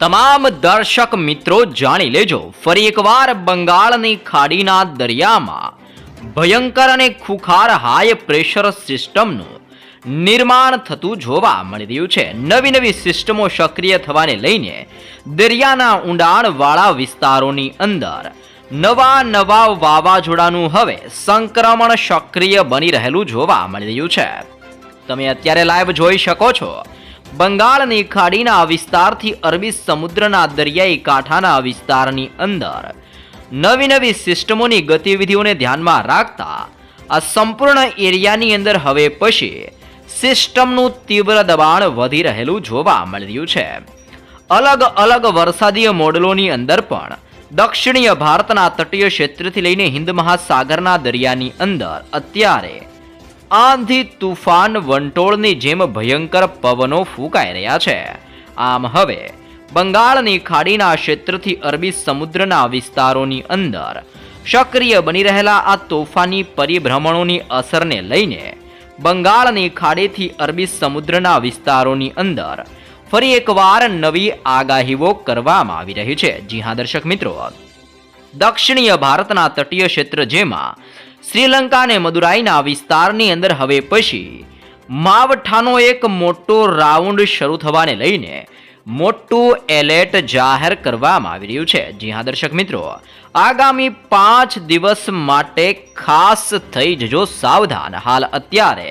તમામ દર્શક મિત્રો જાણી લેજો. ફરી એકવાર બંગાળની ખાડીના દરિયામાં ભયંકર અને ખુખાર હાઈ પ્રેશર સિસ્ટમનું નિર્માણ થતું જોવા મળી રહ્યું છે. નવી નવી સિસ્ટમો સક્રિય થવાને લઈને દરિયાના ઊંડાણવાળા વિસ્તારોની અંદર નવા નવા વાવાઝોડાનું હવે સંક્રમણ સક્રિય બની રહેલું જોવા મળી રહ્યું છે. તમે અત્યારે લાઈવ જોઈ શકો છો. બંગાળની ખાડીના વિસ્તારથી અરબી સમુદ્રના દરિયાઈ કાંઠાના વિસ્તારની અંદર. નવી નવી સિસ્ટમોની ગતિવિધિઓને ધ્યાનમાં રાખતા આ સંપૂર્ણ એરિયાની અંદર હવે પછી સિસ્ટમનું તીવ્ર દબાણ વધી રહેલું જોવા મળી રહ્યું છે. અલગ અલગ વરસાદીય મોડલોની અંદર પણ દક્ષિણીય ભારતના તટીય ક્ષેત્રથી લઈને હિન્દ મહાસાગરના દરિયાની અંદર અત્યારે આંધી તુફાન વંટોળની જેમ ભયંકર પવનો ફૂંકાઈ રહ્યા છે. આમ હવે બંગાળની ખાડીના ક્ષેત્રથી અરબી સમુદ્રના વિસ્તારોની અંદર સક્રિય બની રહેલા આ તોફાની પરિભ્રમણોની અસરને લઈને બંગાળની ખાડીથી અરબી સમુદ્રના વિસ્તારોની અંદર ફરી એકવાર નવી આગાહીઓ કરવામાં આવી રહી છે. જી હા, દર્શક મિત્રો. દક્ષિણીય ભારતના તટીય ક્ષેત્ર જેમાં શ્રીલંકા અને મદુરાઈના વિસ્તારની અંદર હવે પછી માવઠાનો એક મોટો રાઉન્ડ શરૂ થવાને લઈને મોટું એલર્ટ જાહેર કરવામાં આવી રહ્યું છે. જી હા, દર્શક મિત્રો, આગામી પાંચ દિવસ માટે ખાસ થઈ જજો સાવધાન. હાલ અત્યારે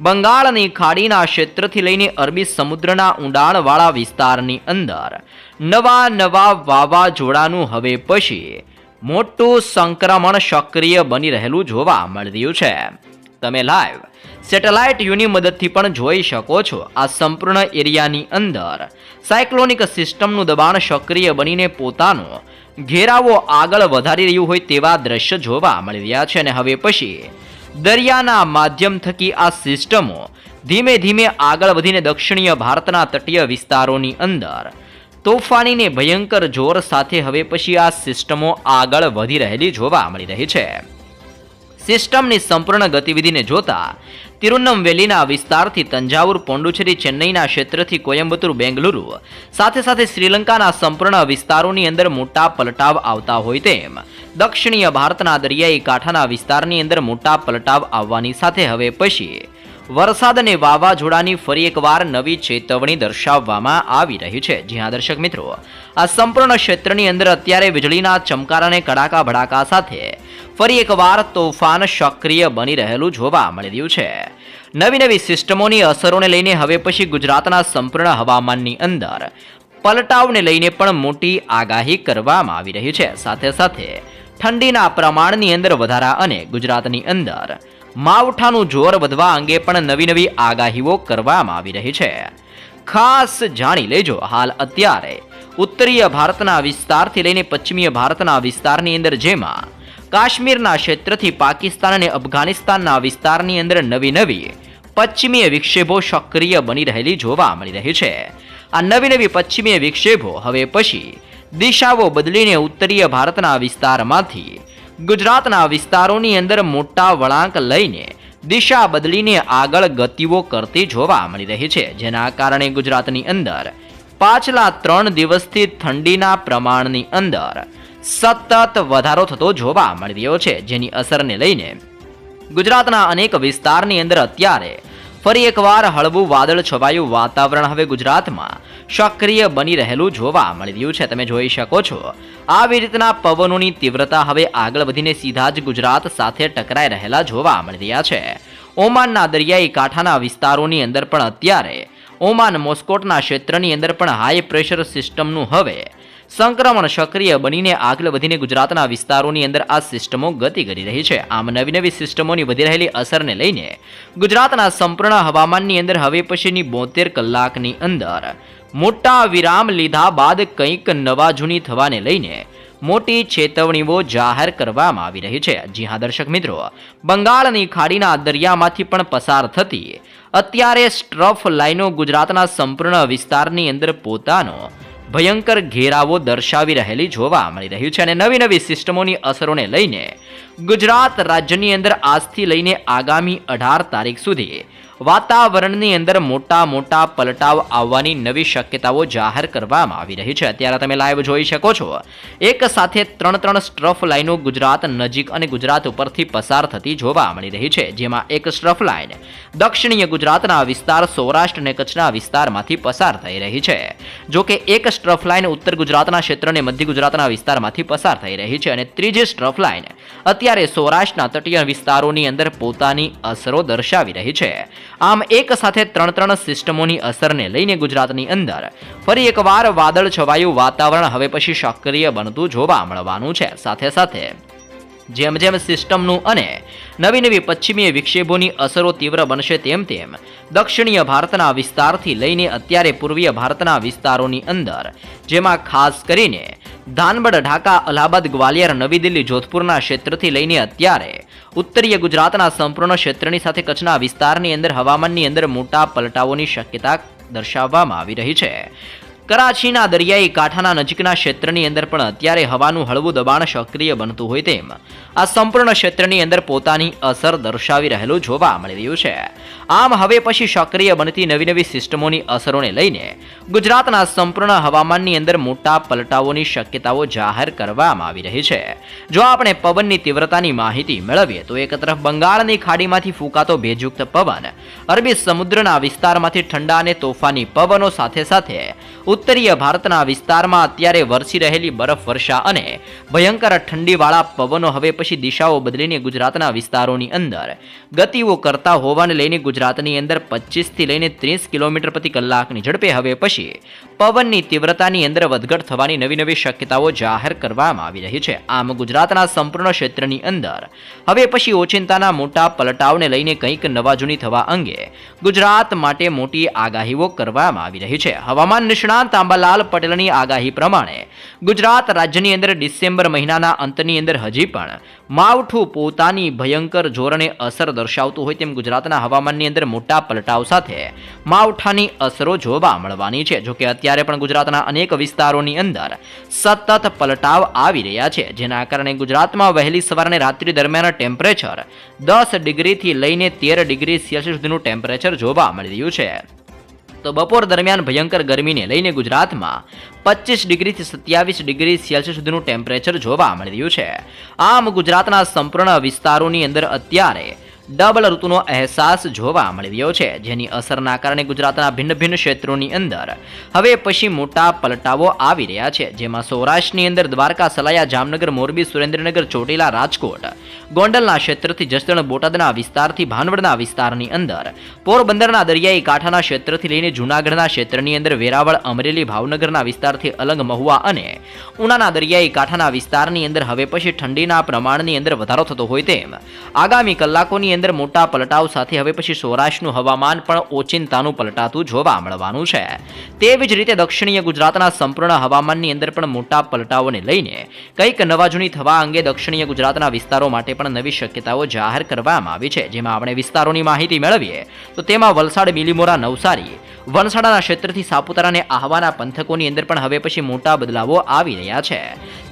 બંગાળની ખાડીના ક્ષેત્રથી લઈને અરબી સમુદ્રના ઊંડાણવાળા વિસ્તારની અંદર નવા નવા વાવાઝોડાનું હવે પછી મોટું સંક્રમણ સક્રિય બની રહેલું જોવા મળી રહ્યું છે. તમે લાઈવ સેટેલાઇટ યુની મદદથી પણ જોઈ શકો છો આ સંપૂર્ણ એરિયાની અંદર. સાયક્લોનિક સિસ્ટમનું દબાણ સક્રિય બનીને પોતાનો ઘેરાવો આગળ વધારી રહ્યું હોય તેવા દ્રશ્ય જોવા મળી રહ્યા છે અને હવે પછી દરિયાના માધ્યમ થકી આ સિસ્ટમો ધીમે ધીમે આગળ વધીને દક્ષિણીય ભારતના તટીય વિસ્તારોની અંદર તોફાનીને ભયંકર જોર સાથે હવે પછી આ સિસ્ટમો આગળ વધી રહેલી જોવા મળી રહી છે. સિસ્ટમની સંપૂર્ણ ગતિવિધિને જોતા તિરુનમવેલીના વિસ્તારથી તંજાવુર, પોંડુચેરી, ચેન્નઈના ક્ષેત્રથી કોયમ્બતુર બેંગલુરુ, સાથે સાથે શ્રીલંકાના સંપૂર્ણ વિસ્તારોની અંદર મોટા પલટાવ આવતા હોય તેમ, દક્ષિણીય ભારતના દરિયાઈ કાંઠાના વિસ્તારની અંદર મોટા પલટાવ આવવાની સાથે હવે પછી વરસાદ અને વાવાઝોડાની ફરી એકવાર નવી ચેતવણી દર્શાવવામાં આવી રહી છે. જી હા, દર્શક મિત્રો, આ સંપૂર્ણ ક્ષેત્રની અંદર અત્યારે વીજળીના ચમકાર અને કડાકા ભડાકા સાથે ફરી એકવાર તોફાન સક્રિય બની રહેલું જોવા મળી રહ્યું છે. નવી નવી સિસ્ટમોની અસરોને લઈને હવે પછી ગુજરાતના સંપૂર્ણ હવામાનની અંદર પલટાવને લઈને પણ મોટી આગાહી કરવામાં આવી રહી છે. સાથે સાથે ઠંડીના પ્રમાણની અંદર વધારા અને ગુજરાતની અંદર માવઠાનું જોર વધવા અંગે પણ નવી નવી આગાહીઓ કરવામાં આવી રહી છે. ખાસ જાણી લેજો હાલ અત્યારે. ઉત્તરીય ભારતના વિસ્તારથી લઈને પશ્ચિમીય ભારતના વિસ્તારની અંદર જેમાં કાશ્મીરના ક્ષેત્રથી પાકિસ્તાન અને અફઘાનિસ્તાનના વિસ્તારની અંદર નવી નવી પશ્ચિમીય વિક્ષેપો સક્રિય બની રહેલી જોવા મળી રહી છે. આ નવી નવી પશ્ચિમીય વિક્ષેપો હવે પછી દિશાઓ બદલીને ઉત્તરીય ભારતના વિસ્તારમાંથી ગુજરાતના વિસ્તારોની અંદર મોટા વળાંક લઈને દિશા બદલીને આગળ ગતિઓ કરતી જોવા મળી રહી છે. જેના કારણે ગુજરાતની અંદર પાછલા ત્રણ દિવસથી ઠંડીના પ્રમાણની અંદર સતત વધારો થતો જોવા મળી રહ્યો છે. જેની અસરને લઈને ગુજરાતના અનેક વિસ્તારની અંદર અત્યારે ફરી એકવાર હળવું વાદળ છવાયું વાતાવરણ હવે ગુજરાતમાં. સક્રિય બની રહેલું જોવા મળી રહ્યું છે. તમે જોઈ શકો છો. આવી રીતના પવનોની તીવ્રતા હવે આગળ વધીને સીધા જ ગુજરાત સાથે ટકરાઈ રહેલા જોવા મળી રહ્યા છે. ઓમાનના દરિયાઈ કાંઠાના વિસ્તારોની અંદર પણ અત્યારે, ઓમાન મોસ્કોટના ક્ષેત્રની અંદર પણ હાઈ પ્રેશર સિસ્ટમનું હવે સંક્રમણ સક્રિય બનીને આગળ વધીને ગુજરાતના વિસ્તારોની અંદર આ સિસ્ટમો ગતિ કરી રહી છે. આમ નવી નવી સિસ્ટમોની વધી રહેલી અસરને લઈને ગુજરાતના સંપૂર્ણ હવામાનની અંદર હવે પછીની બોતેર કલાકની અંદર મોટા વિરામ લીધા બાદ કંઈક નવા જૂની થવાને લઈને મોટી ચેતવણીઓ જાહેર કરવામાં આવી રહી છે. જી હા, દર્શક મિત્રો, બંગાળની ખાડીના દરિયામાંથી પણ પસાર થતી અત્યારે સ્ટ્રફ લાઈનો ગુજરાતના સંપૂર્ણ વિસ્તારની અંદર પોતાનો ભયંકર ઘેરાવો દર્શાવી રહેલી જોવા મળી રહ્યું છે અને નવી નવી સિસ્ટમોની અસરોને લઈને ગુજરાત રાજ્યની અંદર આજથી લઈને આગામી અઢાર તારીખ સુધી વાતાવરણની અંદર મોટા મોટા પલટાવ આવવાની નવી શક્યતાઓ જાહેર કરવામાં આવી રહી છે. અત્યારે તમે લાઈવ જોઈ શકો છો. એક સાથે ત્રણ ત્રણ સ્ટ્રફ લાઇનો ગુજરાત નજીક અને ગુજરાત ઉપરથી પસાર થતી જોવા મળી રહી છે. જેમાં એક સ્ટ્રફ લાઇન દક્ષિણીય ગુજરાતના વિસ્તાર, સૌરાષ્ટ્ર અને કચ્છના વિસ્તારમાંથી પસાર થઈ રહી છે. જો કે એક સ્ટ્રફ લાઇન ઉત્તર ગુજરાતના ક્ષેત્ર અને મધ્ય ગુજરાતના વિસ્તારમાંથી પસાર થઈ રહી છે અને ત્રીજી સ્ટ્રફ લાઇન અત્યારે સૌરાષ્ટ્રના તટીય વિસ્તારોની અંદર પોતાની અસરો દર્શાવી રહી છે. આમ એક સાથે ત્રણ ત્રણ સિસ્ટમોની અસરને લઈને ગુજરાતની અંદર ફરી એકવાર વાદળ છવાયું વાતાવરણ હવે પછી સક્રિય બનતું જોવા મળવાનું છે. સાથે સાથે જેમ જેમ સિસ્ટમનું અને નવી નવી પશ્ચિમીય વિક્ષેપોની અસરો તીવ્ર બનશે તેમ તેમ દક્ષિણીય ભારતના વિસ્તારથી લઈને અત્યારે પૂર્વીય ભારતના વિસ્તારોની અંદર, જેમાં ખાસ કરીને ધાનબડ, ઢાકા, અલ્હાબાદ, ગ્વાલિયર, નવી દિલ્હી, જોધપુરના ક્ષેત્રથી લઈને અત્યારે ઉત્તરીય ગુજરાતના સંપૂર્ણ ક્ષેત્રની સાથે કચ્છના વિસ્તારની અંદર હવામાનની અંદર મોટા પલટાઓની શક્યતા દર્શાવવામાં આવી રહી છે. કરાચીના દરિયાઈ કાંઠાના નજીકના ક્ષેત્રની અંદર પણ અત્યારે હવાનું હળવું દબાણ સક્રિય બનતું હોય તેમ આ સંપૂર્ણ ક્ષેત્રની અંદર પોતાની અસર દર્શાવી રહેલું જોવા મળી રહ્યું છે. આમ હવે પછી સક્રિય બનતી નવી નવી સિસ્ટમોની અસરોને લઈને ગુજરાતના સંપૂર્ણ હવામાનની અંદર મોટા પલટાઓની શક્યતાઓ જાહેર કરવામાં આવી રહી છે. જો આપણે પવનની તીવ્રતાની માહિતી મેળવીએ તો એક તરફ બંગાળની ખાડીમાંથી ફૂંકાતો ભેજયુક્ત પવન, અરબી સમુદ્રના વિસ્તારમાંથી ઠંડા અને તોફાની પવનો સાથે સાથે ઉત્તરીય ભારતના વિસ્તારમાં અત્યારે વરસી રહેલી બરફ વર્ષા અને ભયંકર ઠંડીવાળા પવનો હવે પછી દિશાઓ બદલીને ગુજરાતના વિસ્તારોની અંદર. ગતિઓ કરતા હોવાને લઈને ગુજરાતની અંદર પચીસથી લઈને ત્રીસ કિલોમીટર પ્રતિ કલાકની ઝડપે હવે પછી પવનની તીવ્રતાની અંદર વધઘટ થવાની નવી નવી શક્યતાઓ જાહેર કરવામાં આવી રહી છે. આમ ગુજરાતના સંપૂર્ણ ક્ષેત્રની અંદર હવે પછી ઓચિંતાના મોટા પલટાવને લઈને કંઈક નવા જૂની થવા અંગે ગુજરાત માટે મોટી આગાહીઓ કરવામાં આવી રહી છે. હવામાન નિષ્ણાંત આંબાલાલ પટેલની આગાહી પ્રમાણે ગુજરાત રાજ્યની અંદર ડિસેમ્બર મહિનાના અંતની અંદર હજી પણ માવઠું પોતાની ભયંકર જોરને અસર દર્શાવતું હોય તેમ ગુજરાતના હવામાનની અંદર મોટા પલટાવ સાથે માવઠાની અસરો જોવા મળવાની છે. જોકે અત્યારે પણ ગુજરાતના અનેક વિસ્તારોની અંદર સતત પલટાવ આવી રહ્યા છે. જેના કારણે ગુજરાતમાં વહેલી સવારને રાત્રિ દરમિયાન ટેમ્પરેચર દસ ડિગ્રીથી લઈને તેર ડિગ્રી સેલ્સિયસ સુધીનું ટેમ્પરેચર જોવા મળી રહ્યું છે. તો બપોર દરમિયાન ભયંકર ગરમીને લઈને ગુજરાતમાં પચીસ ડિગ્રીથી સત્યાવીસ ડિગ્રી સેલ્સિયસ સુધીનું ટેમ્પરેચર જોવા મળી રહ્યું છે. આમ ગુજરાતના સંપૂર્ણ વિસ્તારોની અંદર અત્યારે ડબલ ઋતુનો અહેસાસ જોવા મળી રહ્યો છે, જેની અસરના કારણે ગુજરાતના ભિન્ન ભિન્ન ક્ષેત્રોની અંદર હવે પછી મોટા પલટાવો આવી રહ્યા છે. જેમાં સૌરાષ્ટ્રની અંદર દ્વારકા, સલાયા, જામનગર, મોરબી, સુરેન્દ્રનગર, ચોટીલા, રાજકોટ, ગોંડલના ક્ષેત્રથી જસદણ, બોટાદના વિસ્તારથી ભાનવડના વિસ્તારની અંદર, પોરબંદરના દરિયાઈ કાંઠાના ક્ષેત્રથી લઈને જૂનાગઢના ક્ષેત્રની અંદર વેરાવળ, અમરેલી, ભાવનગરના વિસ્તારથી અલંગ મહુવા અને ઉનાના દરિયાઈ કાંઠાના વિસ્તારની અંદર હવે પછી ઠંડીના પ્રમાણની અંદર વધારો થતો હોય તેમ આગામી કલાકોની અંદર મોટા પલટાવ સાથે હવે પછી સૌરાષ્ટ્રનું હવામાન પણ ઓચિંતાનું પલટાતું જોવા મળવાનું છે. તેવી જ રીતે દક્ષિણીય ગુજરાતના સંપૂર્ણ હવામાનની અંદર પણ મોટા પલટાઓને લઈને કંઈક નવાજૂની થવા અંગે દક્ષિણીય ગુજરાતના વિસ્તારો માટે પણ નવી શક્યતાઓ જાહેર કરવામાં આવી છે. જેમાં આપણે વિસ્તારોની માહિતી મેળવીએ, તો તેમાં વલસાડ, બિલીમોરા, નવસારી, વલસાડાના ક્ષેત્રથી સાપુતારા અને આહવાના પંથકોની અંદર પણ હવે પછી મોટા બદલાવો આવી રહ્યા છે.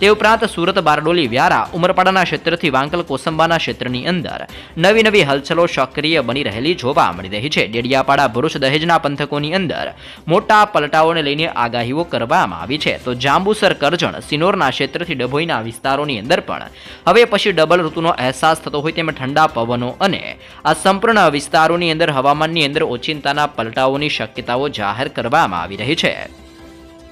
તે ઉપરાંત સુરત, બારડોલી, વ્યારા, ઉમરપાડાના ક્ષેત્રથી વાંકલ કોસંબાના ક્ષેત્રની અંદર નવી નવી હલચલો સક્રિય બની રહેલી જોવા મળી રહી છે. ડેડિયાપાડા ભરૂચ દહેજના પંથકોની અંદર મોટા પલટાઓને લઈને આગાહીઓ કરવામાં આવી છે. તો જાંબુસર, કરજણ, સિનોરના ક્ષેત્રથી ડભોઈના વિસ્તારોની અંદર પણ હવે પછી ડબલ ઋતુનો અહેસાસ થતો હોય તેમ ઠંડા પવનો અને આ સંપૂર્ણ વિસ્તારોની અંદર હવામાનની અંદર ઓચિંતાના પલટાઓની શક્યતાઓ જાહેર કરવામાં આવી રહી છે.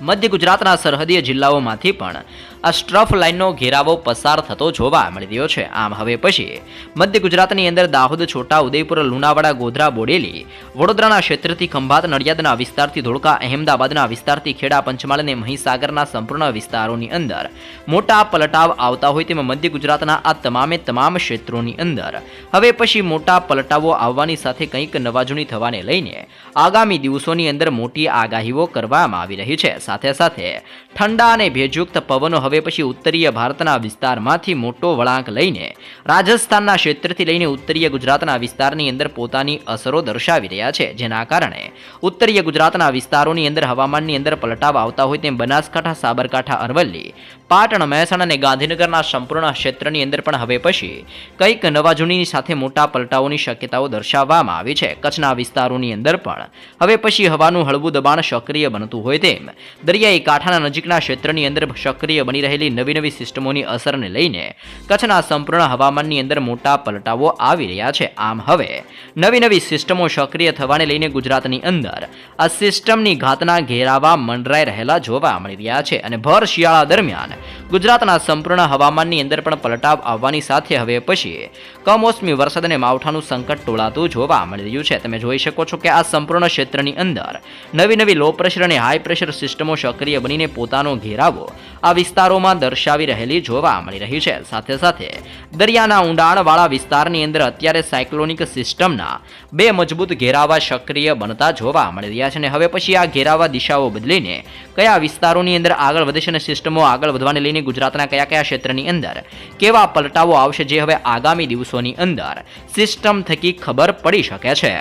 મધ્ય ગુજરાતના સરહદીય જિલ્લાઓમાંથી પણ આ સ્ટ્રફ લાઇનનો ઘેરાવો પસાર થતો જોવા મળી રહ્યો છે. આમ હવે પછી મધ્ય ગુજરાતની અંદર દાહોદ, છોટા, ઉદયપુર, લુણાવાડા, ગોધરા, બોડેલી, વડોદરાના ક્ષેત્રથી ખંભાત, નડિયાદના વિસ્તારથી ધોળકા, અહેમદાબાદના વિસ્તારથી ખેડા, પંચમહાલ અને મહીસાગરના સંપૂર્ણ વિસ્તારોની અંદર મોટા પલટાવ આવતા હોય તેમાં મધ્ય ગુજરાતના આ તમામે તમામ ક્ષેત્રોની અંદર. હવે પછી મોટા પલટાવો આવવાની સાથે કંઈક નવાજૂની થવાને લઈને આગામી દિવસોની અંદર મોટી આગાહીઓ કરવામાં આવી રહી છે. સાથે સાથે ઠંડા અને ભેજયુક્ત પવનો હવે પછી ઉત્તરીય ભારતના વિસ્તારમાંથી મોટો વળાંક લઈને રાજસ્થાનના ક્ષેત્રથી લઈને ઉત્તરીય ગુજરાતના વિસ્તારની અંદર પોતાની અસરો દર્શાવી રહ્યા છે. જેના કારણે ઉત્તરીય ગુજરાતના વિસ્તારોની અંદર હવામાનની અંદર પલટાવ આવતા હોય તેમ બનાસકાંઠા, સાબરકાંઠા, અરવલ્લી, પાટણ, મહેસાણા અને ગાંધીનગરના સંપૂર્ણ ક્ષેત્રની અંદર પણ હવે પછી કંઈક નવા જૂનીની સાથે મોટા પલટાઓની શક્યતાઓ દર્શાવવામાં આવી છે. કચ્છના વિસ્તારોની અંદર પણ હવે પછી હવાનું હળવું દબાણ સક્રિય બનતું હોય તેમ દરિયાઈ કાંઠાના નજીકના ક્ષેત્રની અંદર સક્રિય બની રહેલી નવી નવી સિસ્ટમોની અસરને લઈને કચ્છના સંપૂર્ણ હવામાનની અંદર મોટા પલટાવો આવી રહ્યા છે. આમ હવે નવી નવી સિસ્ટમો સક્રિય થવાને લઈને ગુજરાતની અંદર આ સિસ્ટમની ઘાતના ઘેરાવા મંડરાઈ રહેલા જોવા મળી રહ્યા છે અને ભર શિયાળા દરમિયાન ગુજરાતના સંપૂર્ણ હવામાનની અંદર પણ પલટાવ આવવાની સાથે હવે પછી કમોસમી વરસાદ અને માવઠાનું સંકટ ટોળાતું જોવા મળી રહ્યું છે. તમે જોઈ શકો છો કે આ સંપૂર્ણ ક્ષેત્રની અંદર નવી નવી લો પ્રેશર અને હાઈ પ્રેશર સિસ્ટમો સક્રિય બનીને પોતાનો ઘેરાવો આ વિસ્તારોમાં દર્શાવી રહેલી જોવા મળી રહી છે. સાથે સાથે દરિયાના ઊંડાણવાળા વિસ્તારની અંદર અત્યારે સાયક્લોનિક સિસ્ટમના બે મજબૂત ઘેરાવા સક્રિય બનતા જોવા મળી રહ્યા છે અને હવે પછી આ ઘેરાવા દિશાઓ બદલીને કયા વિસ્તારોની અંદર આગળ વધશે અને સિસ્ટમો આગળ વધવાને લઈને ગુજરાતના કયા કયા ક્ષેત્રની અંદર કેવા પલટાવો આવશે જે હવે આગામી દિવસોની અંદર સિસ્ટમ થકી ખબર પડી શકે છે.